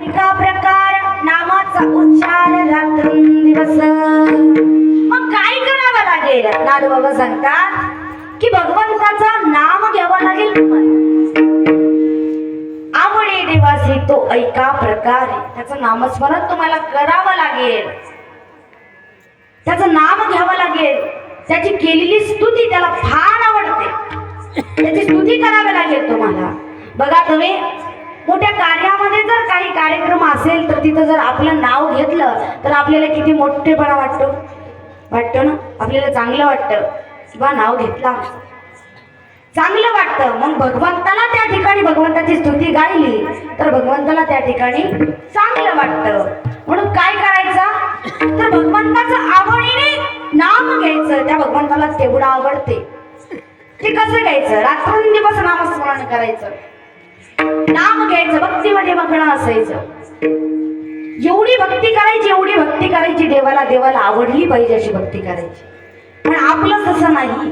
एका प्रकार नामाचा उच्चार रात्रंदिवस मग काय करावं लागेल? नाद बाबा सांगतात की भगवंताचा नाम घ्यावं लागेल तुम्हाला. आवडे देवासी तो ऐका प्रकारे त्याचं नामस्मरण तुम्हाला करावं लागेल. त्याचं नाम घ्यावं लागेल. त्याची केलेली स्तुती त्याला फार आवडते. त्याची स्तुती करावी लागेल तुम्हाला. बघा तुम्ही मोठ्या कार्यामध्ये जर काही कार्यक्रम असेल तर तिथं जर आपलं नाव घेतलं तर आपल्याला किती मोठेपणा वाटतो? वाटतो ना? आपल्याला चांगलं वाटतं. किंवा नाव घेतलं. चांगलं वाटतं. मग भगवंताला त्या ठिकाणी भगवंताची स्तुती गायली तर भगवंताला त्या ठिकाणी चांगलं वाटतं. म्हणून काय करायचं? तर भगवंताचं आवडीने नाम घ्यायचं. त्या भगवंताला तेवढं आवडते. ते कसं घ्यायचं? रात्रंदिवस नामस्मरण करायचं. नाम घ्यायचं भक्तीमध्ये मग्न असायचं. एवढी भक्ती करायची एवढी भक्ती करायची देवाला देवाला आवडली पाहिजे अशी भक्ती करायची. पण आपलं तसं नाही.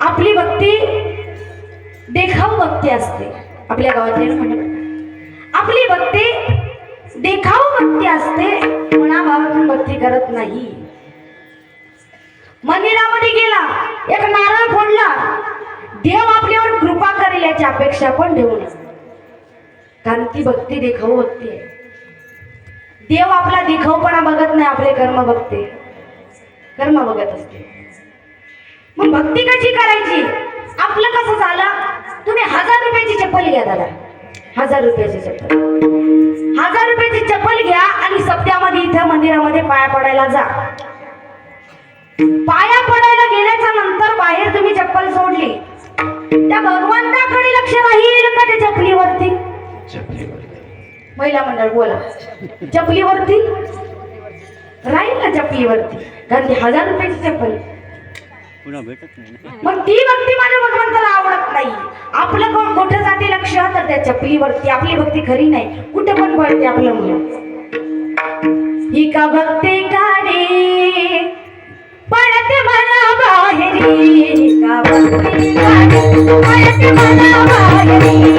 आपली भक्ती देखाव भक्ती असते. आपल्या गावातले म्हणजे आपली भक्ती देखाव भक्ती असते मनाभावातून भक्ती करत नाही. मंदिरामध्ये गेला एक नारळ फोडला देव आपल्यावर कृपा करेल याची अपेक्षा पण ठेवू नये. कारण ती भक्ती देखाऊ भक्ती आहे. देव आपला दिखाऊपणा बघत नाही आपले कर्म बघते. कर्म बघत असते. मग भक्ती कशी करायची? आपलं कसं झालं? तुम्ही हजार रुपयाची चप्पल घ्या दादा. हजार रुपयाची चप्पल. हजार रुपयाची चप्पल घ्या आणि सप्त्यामध्ये इथं मंदिरामध्ये पाया पडायला जा. पाया पडायला गेल्याच्यानंतर त्या भगवंताकडे लक्ष राहील का त्या चपलीवरती महिला मंडळ बोला. चपलीवरती राहील ना चपलीवरती कारण ती हजार रुपयाची ना. मग ती भक्ती माझ्या भगवंताला आवडत नाही. आपलं कोण कुठं जाते लक्ष? तर त्या चपलीवरती आपली भक्ती खरी नाही. कुठं पण पळते आपलं मुलं. ही का भक्ती काढे पळते मला बाहेरी ही का भक्ती काढे पळते मला बाहेरी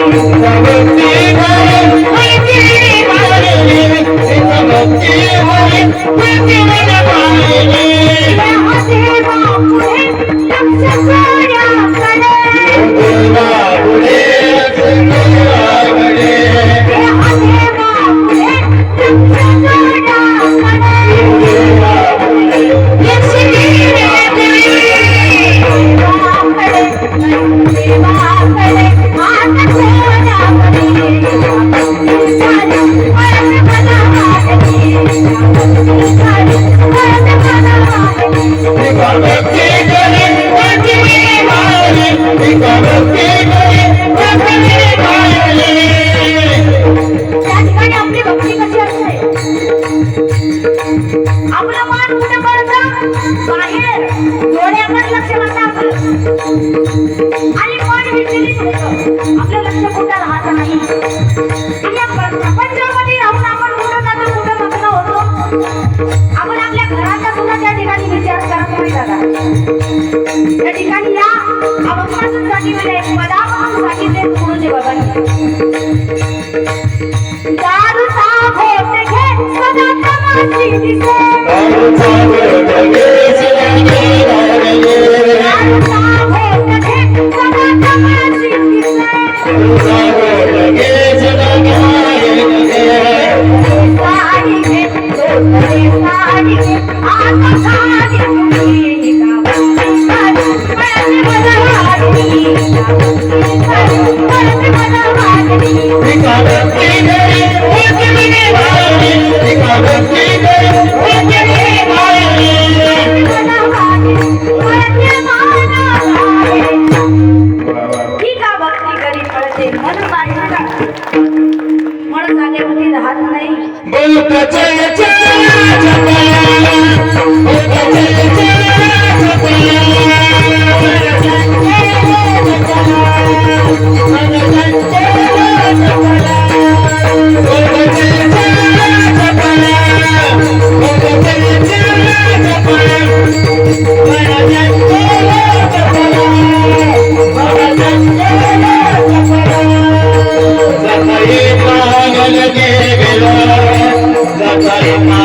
आपलं लक्ष कुठं राहत नाही? दादा त्या ठिकाणी या अभंगातून सांगितलेलं आहे पदापासून सांगितले गुरुजी बाबांनी दारूचा घोट घे सदा तमाशी दिसे. दारूचा घोट घे सदा तमाशी दिसे मन पाहिजे मन जागेवरती राहत नाही கருமா